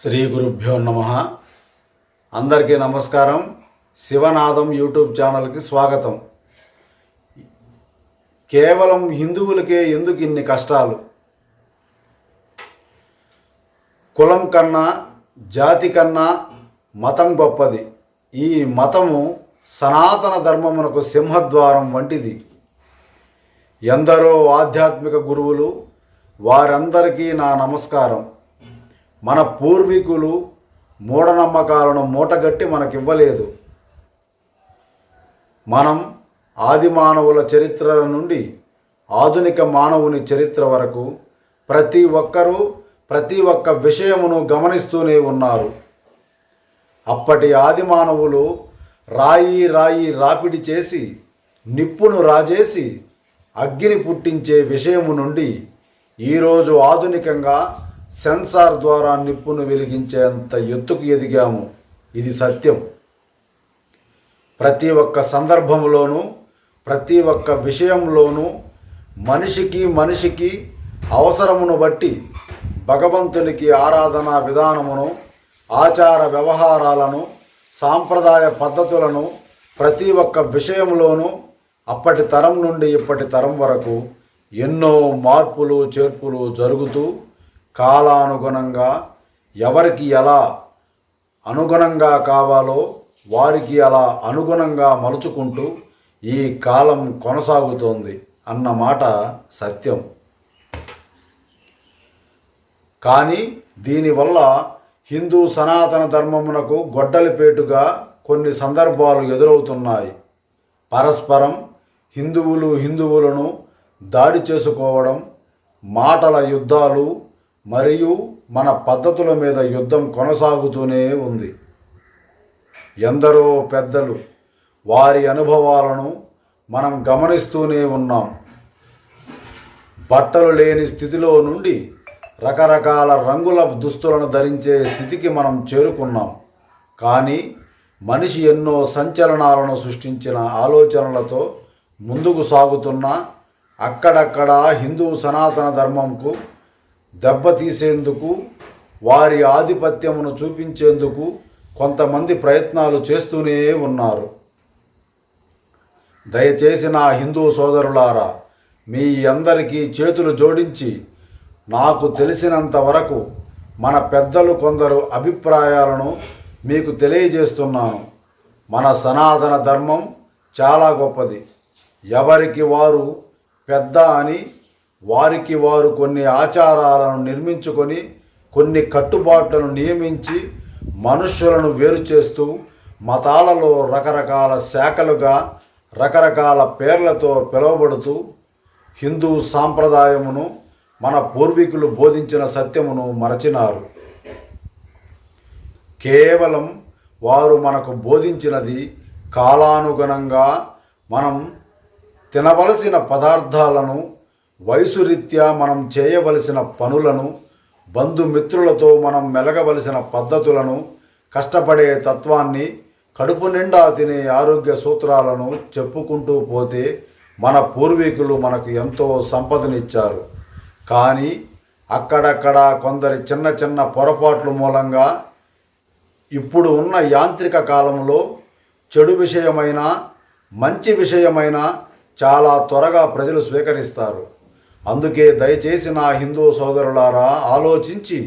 శ్రీ గురుభ్యో నమ. అందరికీ నమస్కారం. శివనాథం యూట్యూబ్ ఛానల్కి స్వాగతం. కేవలం హిందువులకే ఎందుకు ఇన్ని కష్టాలు? కులం కన్నా జాతి కన్నా మతం గొప్పది. ఈ మతము సనాతన ధర్మమునకు సింహద్వారం వంటిది. ఎందరో ఆధ్యాత్మిక గురువులు వారందరికీ నా నమస్కారం. మన పూర్వీకులు మూఢనమ్మకాలను మూటగట్టి మనకివ్వలేదు. మనం ఆది మానవుల చరిత్రల నుండి ఆధునిక మానవుని చరిత్ర వరకు ప్రతి ఒక్కరూ ప్రతి ఒక్క విషయమును గమనిస్తూనే ఉన్నారు. అప్పటి ఆది మానవులు రాయి రాయి రాపిడి చేసి నిప్పును రాజేసి అగ్గిని పుట్టించే విషయము నుండి ఈరోజు ఆధునికంగా సెన్సార్ ద్వారా నిప్పును వెలిగించేంత ఎత్తుకు ఎదిగాము. ఇది సత్యం. ప్రతి ఒక్క సందర్భంలోనూ ప్రతి ఒక్క విషయంలోనూ మనిషికి మనిషికి అవసరమును బట్టి భగవంతునికి ఆరాధన విధానమును ఆచార వ్యవహారాలను సాంప్రదాయ పద్ధతులను ప్రతి ఒక్క విషయంలోనూ అప్పటి తరం నుండి ఇప్పటి తరం వరకు ఎన్నో మార్పులు చేర్పులు జరుగుతూ కాలానుగుణంగా ఎవరికి ఎలా అనుగుణంగా కావాలో వారికి అలా అనుగుణంగా మలుచుకుంటూ ఈ కాలం కొనసాగుతోంది అన్న మాట సత్యం. కానీ దీనివల్ల హిందూ సనాతన ధర్మమునకు గొడ్డలిపేటుగా కొన్ని సందర్భాలు ఎదురవుతున్నాయి. పరస్పరం హిందువులు హిందువులను దాడి చేసుకోవడం మాటల యుద్ధాలు మరియు మన పద్ధతుల మీద యుద్ధం కొనసాగుతూనే ఉంది. ఎందరో పెద్దలు వారి అనుభవాలను మనం గమనిస్తూనే ఉన్నాం. బట్టలు లేని స్థితిలో నుండి రకరకాల రంగుల దుస్తులను ధరించే స్థితికి మనం చేరుకున్నాం. కానీ మనిషి ఎన్నో సంచలనాలను సృష్టించిన ఆలోచనలతో ముందుకు సాగుతున్న అక్కడక్కడ హిందూ సనాతన ధర్మంకు దెబ్బతీసేందుకు వారి ఆధిపత్యమును చూపించేందుకు కొంతమంది ప్రయత్నాలు చేస్తూనే ఉన్నారు. దయచేసి నా హిందూ సోదరులారా మీ అందరికీ చేతులు జోడించి నాకు తెలిసినంత వరకు మన పెద్దలు కొందరు అభిప్రాయాలను మీకు తెలియజేస్తున్నాను. మన సనాతన ధర్మం చాలా గొప్పది. ఎవరికి వారు పెద్ద అని వారికి వారు కొన్ని ఆచారాలను నిర్మించుకొని కొన్ని కట్టుబాట్లను నియమించి మనుషులను వేరు చేస్తూ మతాలలో రకరకాల శాఖలుగా రకరకాల పేర్లతో పిలువబడుతూ హిందూ సాంప్రదాయమును మన పూర్వీకులు బోధించిన సత్యమును మరచినారు. కేవలం వారు మనకు బోధించినది కాలానుగుణంగా మనం తినవలసిన పదార్థాలను వయసు రీత్యా మనం చేయవలసిన పనులను బంధుమిత్రులతో మనం మెలగవలసిన పద్ధతులను కష్టపడే తత్వాన్ని కడుపు నిండా తినే ఆరోగ్య సూత్రాలను చెప్పుకుంటూ పోతే మన పూర్వీకులు మనకు ఎంతో సంపదనిచ్చారు. కానీ అక్కడక్కడ కొందరి చిన్న చిన్న పొరపాట్ల మూలంగా ఇప్పుడు ఉన్న యాంత్రిక కాలంలో చెడు విషయమైన మంచి విషయమైన చాలా త్వరగా ప్రజలు స్వీకరిస్తారు. అందుకే దయచేసి నా హిందూ సోదరులారా ఆలోచించి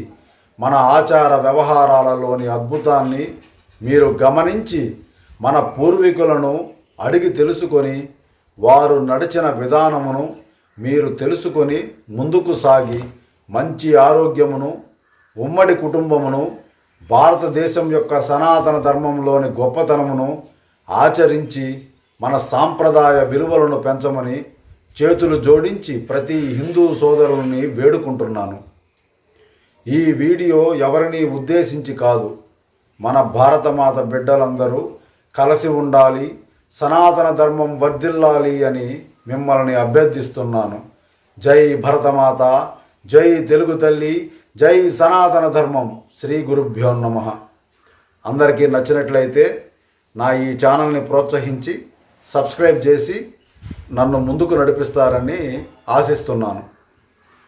మన ఆచార వ్యవహారాలలోని అద్భుతాన్ని మీరు గమనించి మన పూర్వీకులను అడిగి తెలుసుకొని వారు నడిచిన విధానమును మీరు తెలుసుకొని ముందుకు సాగి మంచి ఆరోగ్యమును ఉమ్మడి కుటుంబమును భారతదేశం యొక్క సనాతన ధర్మంలోని గొప్పతనమును ఆచరించి మన సాంప్రదాయ విలువలను పెంచమని చేతులు జోడించి ప్రతి హిందూ సోదరుల్ని వేడుకుంటున్నాను. ఈ వీడియో ఎవరిని ఉద్దేశించి కాదు మన భారతమాత బిడ్డలందరూ కలిసి ఉండాలి సనాతన ధర్మం వర్ధిల్లాలి అని మిమ్మల్ని అభ్యర్థిస్తున్నాను. జై భరతమాత జై తెలుగు తల్లి జై సనాతన ధర్మం. శ్రీ గురుభ్యో నమ. అందరికీ నచ్చినట్లయితే నా ఈ ఛానల్ని ప్రోత్సహించి సబ్స్క్రైబ్ చేసి నన్ను ముందుకు నడిపిస్తారని ఆశిస్తున్నాను.